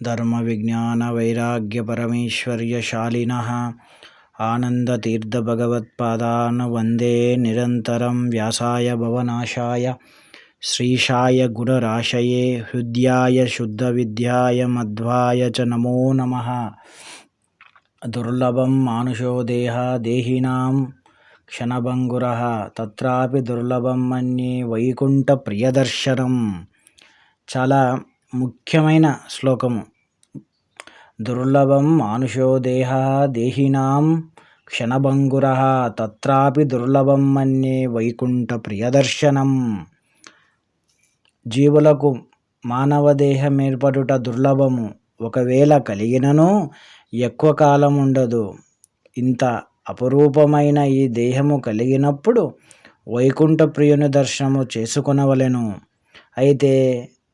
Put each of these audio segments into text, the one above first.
धर्मविज्ञानवैराग्यपरमेश्वर्यशालिनः आनन्दतीर्थभगवत्पादान् वन्दे निरन्तरं व्यासाय भवनाशाय श्रीशाय गुणराशये हृद्याय शुद्धविद्याय मध्वाय च नमो नमः दुर्लभं मानुषो देह देहिनां क्षणभङ्गुरः तत्रापि దుర్లభం మన్యే వైకుంఠ ప్రియదర్శనం చాలా ముఖ్యమైన శ్లోకము. దుర్లభం మానుషో దేహ దేహినాం క్షణభంగుర తత్రాపి దుర్లభం మన్యే వైకుంఠ ప్రియదర్శనం. జీవులకు మానవ దేహం ఏర్పడుట దుర్లభము ఒకవేళ కలిగినను ఎక్కువ కాలం ఉండదు. ఇంత అపురూపమైన ఈ దేహము కలిగినప్పుడు వైకుంఠ ప్రియుని దర్శనము చేసుకొనవలెను. అయితే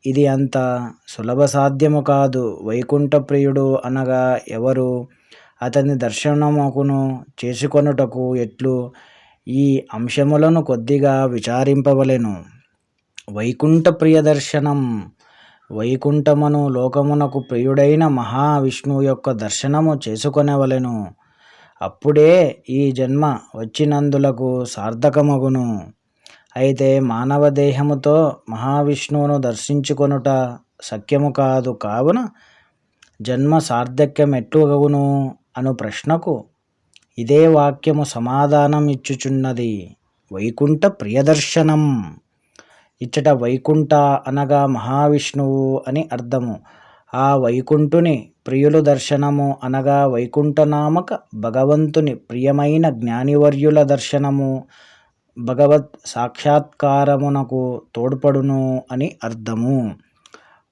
ఇది అంత సులభ సాధ్యము కాదు. వైకుంఠ ప్రియుడు అనగా ఎవరు? అతని దర్శనముకును చేసుకొనుటకు ఎట్లు? ఈ అంశములను కొద్దిగా విచారింపవలెను. వైకుంఠ ప్రియ దర్శనం. వైకుంఠమును లోకమునకు ప్రియుడైన మహావిష్ణువు యొక్క దర్శనము చేసుకొనవలెను. అప్పుడే ఈ జన్మ వచ్చినందులకు సార్థకమగును. అయితే మానవ దేహముతో మహావిష్ణువును దర్శించుకొనుట శక్యము కాదు. కావున జన్మ సార్థక్యం ఎట్టుగవును అను ప్రశ్నకు ఇదే వాక్యము సమాధానం ఇచ్చుచున్నది. వైకుంఠ ప్రియదర్శనం. ఇచ్చట వైకుంఠ అనగా మహావిష్ణువు అని అర్థము. ఆ వైకుంఠుని ప్రియులు దర్శనము అనగా వైకుంఠనామక భగవంతుని ప్రియమైన జ్ఞానివర్యుల దర్శనము. భగవత్ సాక్షాత్కారమునకు తోడ్పడును అని అర్థము.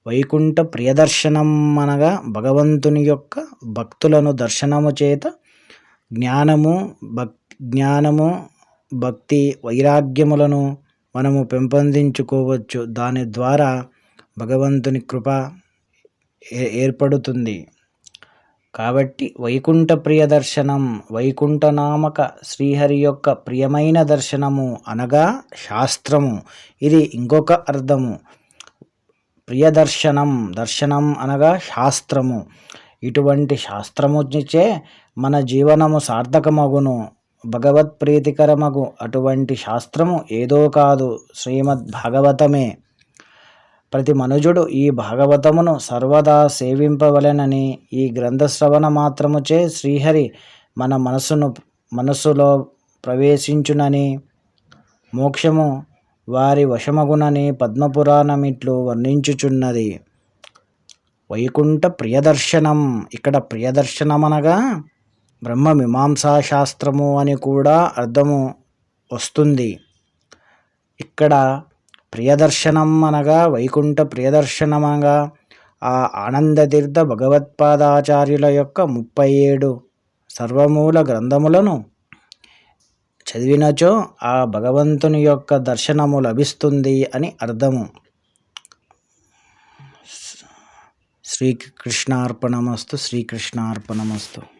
వైకుంఠ ప్రియదర్శనం అనగా భగవంతుని యొక్క భక్తులను దర్శనము చేత జ్ఞానము భక్ జ్ఞానము భక్తి వైరాగ్యములను మనము పెంపొందించుకోవచ్చు. దాని ద్వారా భగవంతుని కృప ఏర్పడుతుంది. కాబట్టి వైకుంఠ ప్రియ దర్శనం వైకుంఠనామక శ్రీహరి యొక్క ప్రియమైన దర్శనము అనగా శాస్త్రము. ఇది ఇంకొక అర్థము. ప్రియదర్శనం దర్శనం అనగా శాస్త్రము. ఇటువంటి శాస్త్రముచే మన జీవనము సార్థకమగును. భగవత్ ప్రీతికరమగు అటువంటి శాస్త్రము ఏదో కాదు. శ్రీమద్ భాగవతమే ప్రతి మనుజుడు ఈ భాగవతమును సర్వదా సేవింపవలెనని ఈ గ్రంథశ్రవణ మాత్రముచే శ్రీహరి మన మనసును మనస్సులో ప్రవేశించునని మోక్షము వారి వశమగునని పద్మపురాణమిట్లు వర్ణించుచున్నది. వైకుంఠ ప్రియదర్శనం. ఇక్కడ ప్రియదర్శనం అనగా బ్రహ్మ మీమాంసా శాస్త్రము అని కూడా అర్థము వస్తుంది. ఇక్కడ ప్రియదర్శనం అనగా వైకుంఠ ప్రియదర్శనం అనగా ఆ ఆనందతీర్థ భగవత్పాదాచార్యుల యొక్క ముప్పై ఏడు సర్వమూల గ్రంథములను చదివినచో ఆ భగవంతుని యొక్క దర్శనము లభిస్తుంది అని అర్థము. శ్రీకృష్ణార్పణమస్తు శ్రీకృష్ణార్పణమస్తు.